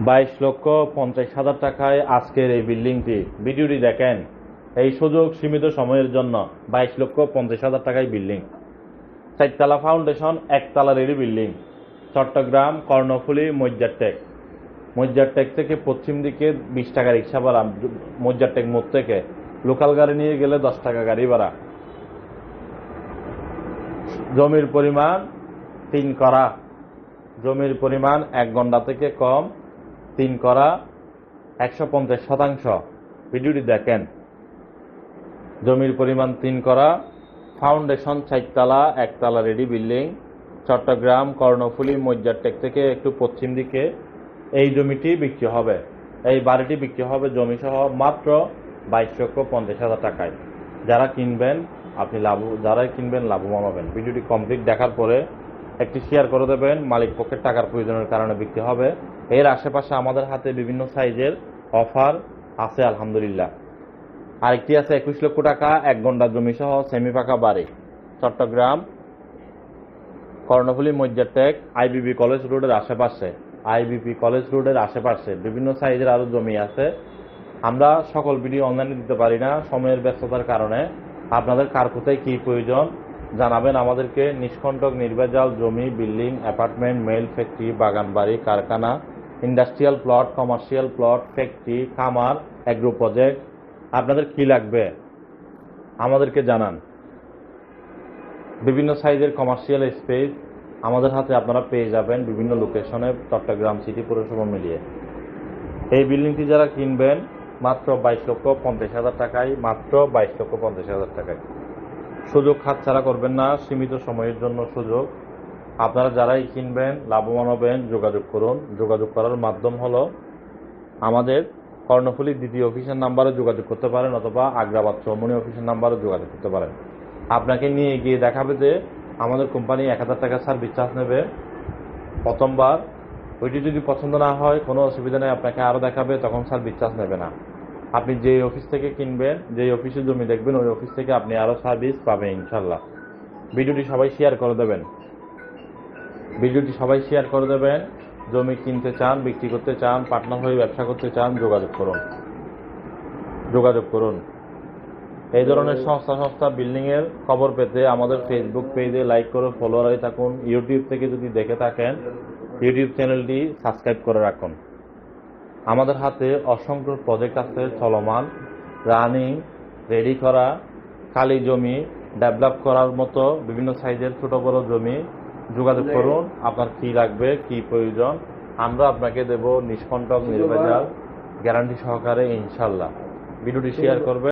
বাইশ লক্ষ পঞ্চাশ হাজার টাকায় আজকের এই বিল্ডিংটি। ভিডিওটি দেখেন। এই সুযোগ সীমিত সময়ের জন্য বাইশ লক্ষ পঞ্চাশ হাজার টাকায় বিল্ডিং। চারতলা ফাউন্ডেশন, একতলা বিল্ডিং। চট্টগ্রাম, কর্ণফুলী মজ্জারটেক মজ্জারটেক থেকে পশ্চিম দিকে বিশ টাকা রিক্সা ভাড়া মজ্জারটেক মোড় থেকে। লোকাল গাড়ি নিয়ে গেলে দশ টাকা গাড়ি ভাড়া। জমির পরিমাণ তিন করা। জমির পরিমাণ এক ঘণ্টা থেকে কম। তিন করা একশো পঞ্চাশ শতাংশ। ভিডিওটি দেখেন। জমির পরিমাণ তিন করা, ফাউন্ডেশন চারতলা, একতলা রেডি বিল্ডিং, চট্টগ্রাম, কর্ণফুলী মজ্জারটেক থেকে একটু পশ্চিম দিকে এই জমিটি বিক্রি হবে। এই বাড়িটি বিক্রি হবে জমি সহ মাত্র বাইশ লক্ষ পঞ্চাশ হাজার টাকায়। যারা কিনবেন, আপনি লাভ যারাই কিনবেন, লাভবান হবেন। ভিডিওটি কমপ্লিট দেখার পরে একটি শেয়ার করে দেবেন, মালিক পক্ষের টাকার প্রয়োজনের কারণে বিক্রি হবে। এর আশেপাশে আমাদের হাতে বিভিন্ন সাইজের অফার আছে, আলহামদুলিল্লাহ। আরেকটি আছে, একুশ লক্ষ টাকা, এক ঘণ্টা জমি সহ সেমি পাকা বাড়ি, চট্টগ্রাম, কর্ণফুলী মজ্জারটেক আইবিবি কলেজ রোডের আশেপাশে আইবিপি কলেজ রোডের আশেপাশে বিভিন্ন সাইজের আরও জমি আছে। আমরা সকল ভিডিও অনলাইনে দিতে পারি না, সময়ের ব্যস্ততার কারণে। আপনাদের কার কোথায় কী প্রয়োজন জানাবেন আমাদেরকে নিষ্কণ্টক নির্ভেজাল জমি, বিল্ডিং, অ্যাপার্টমেন্ট, মেল, ফ্যাক্টরি, বাগান বাড়ি, কারখানা, industrial plot, commercial plot, factory, খামার অ্যাগ্রো প্রজেক্ট আপনাদের কি লাগবে? আমাদেরকে জানান। বিভিন্ন সাইজের কমার্শিয়াল স্পেস আমাদের হাতে আপনারা পেয়ে যাবেন বিভিন্ন লোকেশনে, চট্টগ্রাম সিটি পৌরসভা মিলিয়ে। এই বিল্ডিংটি যারা কিনবেন, মাত্র বাইশ লক্ষ পঞ্চাশ হাজার টাকায়, মাত্র বাইশ লক্ষ পঞ্চাশ হাজার টাকায়। সুযোগ হাতছাড়া করবেন না, সীমিত সময়ের জন্য সুযোগ। আপনারা যারাই কিনবেন, লাভবান হবেন, যোগাযোগ করুন। যোগাযোগ করার মাধ্যম হলো আমাদের কর্ণফুলী দ্বিতীয় অফিসের নাম্বারে যোগাযোগ করতে পারেন অথবা আগ্রাবাদ চৌমনি অফিসের নাম্বারে যোগাযোগ করতে পারেন। আপনাকে নিয়ে গিয়ে দেখাবে যে আমাদের কোম্পানি এক হাজার টাকা সার্ভিস চার্জ নেবে। প্রথমবার। ওইটি যদি পছন্দ না হয়, কোনো অসুবিধা নেই, আপনাকে আরও দেখাবে, তখন সার্ভিস চার্জ নেবে না। আপনি যে অফিস থেকে কিনবেন যে অফিসে জমি দেখবেন, ওই অফিস থেকে আপনি আরও সার্ভিস পাবেন ইনশাল্লাহ ভিডিওটি সবাই শেয়ার করে দেবেন। ভিডিওটি সবাই শেয়ার করে দেবেন। জমি কিনতে চান, বিক্রি করতে চান পার্টনার হয়ে ব্যবসা করতে চান, যোগাযোগ করুন। যোগাযোগ করুন। এই ধরনের সংস্থা সংস্থা বিল্ডিং এর খবর পেতে আমাদের ফেসবুক পেজে লাইক করে ফলোয়ার হয়ে থাকুন। ইউটিউব থেকে যদি দেখে থাকেন ইউটিউব চ্যানেলটি সাবস্ক্রাইব করে রাখুন। আমাদের হাতে অসংখ্য প্রজেক্ট আছে চলমান। রানিং রেডি করা খালি জমি ডেভেলপ করার মতো বিভিন্ন সাইজের ছোট বড় জমি। যোগাযোগ করুন আপনার কি লাগবে কি প্রয়োজন আমরা আপনাকে দেব নিষ্কণ্টক নির্ভেজাল। গ্যারান্টি সহকারে ইনশাল্লাহ। ভিডিওটি শেয়ার করবেন।